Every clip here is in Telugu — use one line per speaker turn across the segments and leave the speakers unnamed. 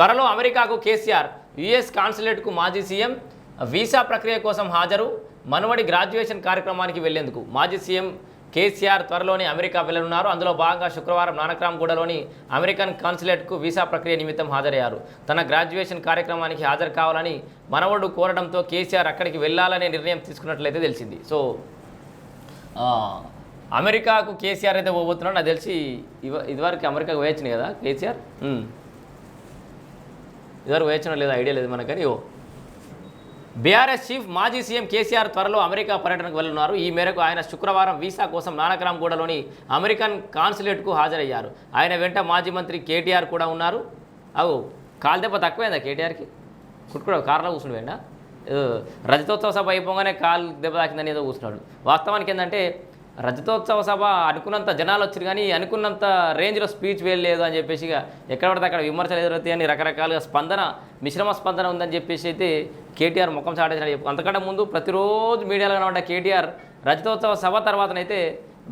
త్వరలో అమెరికాకు కేసీఆర్ యుఎస్ కాన్సులేట్కు మాజీ సీఎం వీసా ప్రక్రియ కోసం హాజరు మనవడి గ్రాడ్యుయేషన్ కార్యక్రమానికి వెళ్ళేందుకు మాజీ సీఎం కేసీఆర్ త్వరలోనే అమెరికా వెళ్ళనున్నారు అందులో భాగంగా శుక్రవారం నానక్రామ్గూడలోని అమెరికన్ కాన్సులేట్కు వీసా ప్రక్రియ నిమిత్తం హాజరయ్యారు. తన గ్రాడ్యుయేషన్ కార్యక్రమానికి హాజరు కావాలని మనవడు కోరడంతో కేసీఆర్ అక్కడికి వెళ్ళాలనే నిర్ణయం తీసుకున్నట్లయితే తెలిసింది. సో అమెరికాకు కేసీఆర్ అయితే పోబోతున్నాడు. నాకు తెలిసి ఇవ ఇదివరకు అమెరికాకు వేయచ్చింది కదా కేసీఆర్? ఇదివరకు వేయచ్చిన లేదా ఐడియా లేదు మనకు కానీ ఓ బీఆర్ఎస్ చీఫ్ మాజీ సీఎం కేసీఆర్ త్వరలో అమెరికా పర్యటనకు వెళ్తున్నారు ఈ మేరకు ఆయన శుక్రవారం వీసా కోసం నానక్రామ్గూడలోని అమెరికన్ కాన్సులేట్కు హాజరయ్యారు. ఆయన వెంట మాజీ మంత్రి కేటీఆర్ కూడా ఉన్నారు. అవు కాలు దెబ్బ తక్కువైందా కేటీఆర్కి? కుట్టుకూడ కారులో కూర్చుని వెండా రజతోత్సవ సభ అయిపోగానే కాలు దెబ్బ తాకిందని ఏదో కూర్చున్నాడు. వాస్తవానికి ఏంటంటే రజతోత్సవ సభ అనుకున్నంత జనాలు వచ్చారు కానీ అనుకున్నంత రేంజ్లో స్పీచ్ వేయలేదు అని చెప్పేసి ఇక ఎక్కడ పడితే అక్కడ విమర్శలు ఎదురవుతాయి అని రకరకాలుగా స్పందన మిశ్రమ స్పందన ఉందని చెప్పేసి అయితే కేటీఆర్ ముఖం చాటేసిన చెప్పు అంతకంటే ముందు ప్రతిరోజు మీడియాలో కనబడ్డ కేటీఆర్ రజతోత్సవ సభ తర్వాతనైతే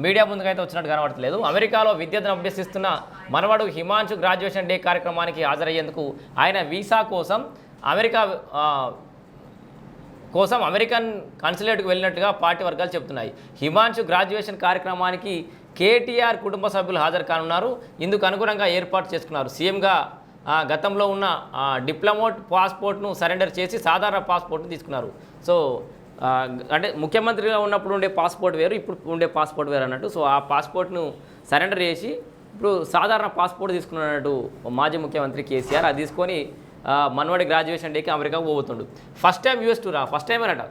మీడియా ముందుకైతే వచ్చినట్టు కనబడట్లేదు. అమెరికాలో విద్యను అభ్యసిస్తున్న మనవడు హిమాంశు గ్రాడ్యుయేషన్ డే కార్యక్రమానికి హాజరయ్యేందుకు ఆయన వీసా కోసం అమెరికా కోసం అమెరికన్ కాన్సులేట్కు వెళ్ళినట్టుగా పార్టీ వర్గాలు చెబుతున్నాయి. హిమాంశు గ్రాడ్యుయేషన్ కార్యక్రమానికి కేటీఆర్ కుటుంబ సభ్యులు హాజరు కానున్నారు. ఇందుకు అనుగుణంగా ఏర్పాటు చేసుకున్నారు. సీఎంగా గతంలో ఉన్న ఆ, డిప్లొమోట్ పాస్పోర్ట్ను సరెండర్ చేసి సాధారణ పాస్పోర్ట్ను తీసుకున్నారు. సో అంటే ముఖ్యమంత్రిగా ఉన్నప్పుడు ఉండే పాస్పోర్ట్ వేరు ఇప్పుడు ఉండే పాస్పోర్ట్ వేరు అన్నట్టు. సో ఆ పాస్పోర్ట్ను సరెండర్ చేసి ఇప్పుడు సాధారణ పాస్పోర్ట్ తీసుకున్నట్టు మాజీ ముఖ్యమంత్రి కేసీఆర్. అది తీసుకొని మనవాడి గ్రాడ్యుయేషన్ డేకి అమెరికా పోతుండు. ఫస్ట్ టైం యూఎస్ టూరా ఫస్ట్ టైం అనట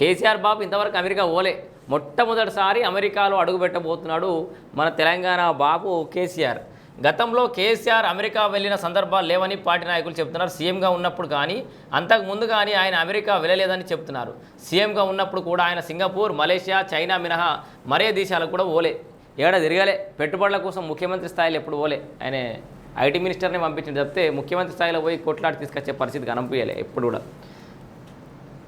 కేసీఆర్ బాబు ఇంతవరకు అమెరికా పోలే. మొట్టమొదటిసారి అమెరికాలో అడుగుపెట్టబోతున్నాడు మన తెలంగాణ బాబు కేసీఆర్. గతంలో కేసీఆర్ అమెరికా వెళ్ళిన సందర్భాలు లేవని పార్టీ నాయకులు చెప్తున్నారు. సీఎంగా ఉన్నప్పుడు కానీ అంతకు ముందు కానీ ఆయన అమెరికా వెళ్ళలేదని చెప్తున్నారు. సీఎంగా ఉన్నప్పుడు కూడా ఆయన సింగపూర్ మలేషియా చైనా మినహా మరే దేశాలకు కూడా ఓలే ఏడా తిరగలే. పెట్టుబడుల కోసం ముఖ్యమంత్రి స్థాయిలో ఎప్పుడు పోలే. ఆయన ఐటీ మినిస్టర్ని పంపించింది చెప్తే ముఖ్యమంత్రి స్థాయిలో పోయి కొట్లాడి తీసుకొచ్చే పరిస్థితి కనిపించలే ఎప్పుడు కూడా.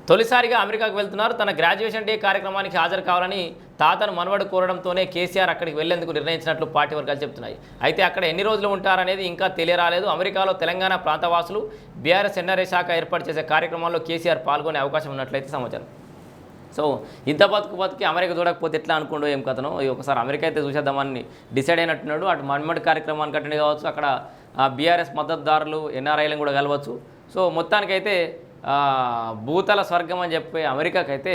తొలిసారిగా అమెరికాకు వెళ్తున్నారు. తన గ్రాడ్యుయేషన్ డే కార్యక్రమానికి హాజరు కావాలని తాతను మనవడు కోరడంతోనే కేసీఆర్ అక్కడికి వెళ్ళేందుకు నిర్ణయించినట్లు పార్టీ వర్గాలు చెబుతున్నాయి. అయితే అక్కడ ఎన్ని రోజులు ఉంటారనేది ఇంకా తెలియరాలేదు. అమెరికాలో తెలంగాణ ప్రాంతవాసులు బీఆర్ఎస్ ఎన్ఆర్ఏ శాఖ ఏర్పాటు చేసే కార్యక్రమంలో కేసీఆర్ పాల్గొనే అవకాశం ఉన్నట్లయితే సమాచారం. సో ఇంత బతుకు బతికి అమెరికా చూడకపోతే ఎట్లా అనుకుండో ఏం కథను? ఒకసారి అమెరికా అయితే చూసేద్దామని డిసైడ్ అయినట్టున్నాడు. అటు మన్మడి కార్యక్రమానికి అటెండ్ కావచ్చు. అక్కడ బీఆర్ఎస్ మద్దతుదారులు ఎన్ఆర్ఐలను కూడా కలవచ్చు. సో మొత్తానికైతే భూతల స్వర్గం అని చెప్పే అమెరికాకైతే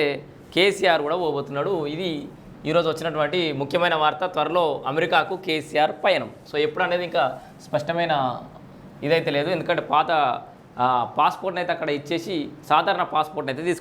కేసీఆర్ కూడా పోబోతున్నాడు. ఇది ఈరోజు వచ్చినటువంటి ముఖ్యమైన వార్త. త్వరలో అమెరికాకు కేసీఆర్ పయనం. సో ఎప్పుడు అనేది ఇంకా స్పష్టమైన ఇదైతే లేదు. ఎందుకంటే పాత పాస్పోర్ట్ని అయితే అక్కడ ఇచ్చేసి సాధారణ పాస్పోర్ట్ని అయితే తీసుకున్నారు.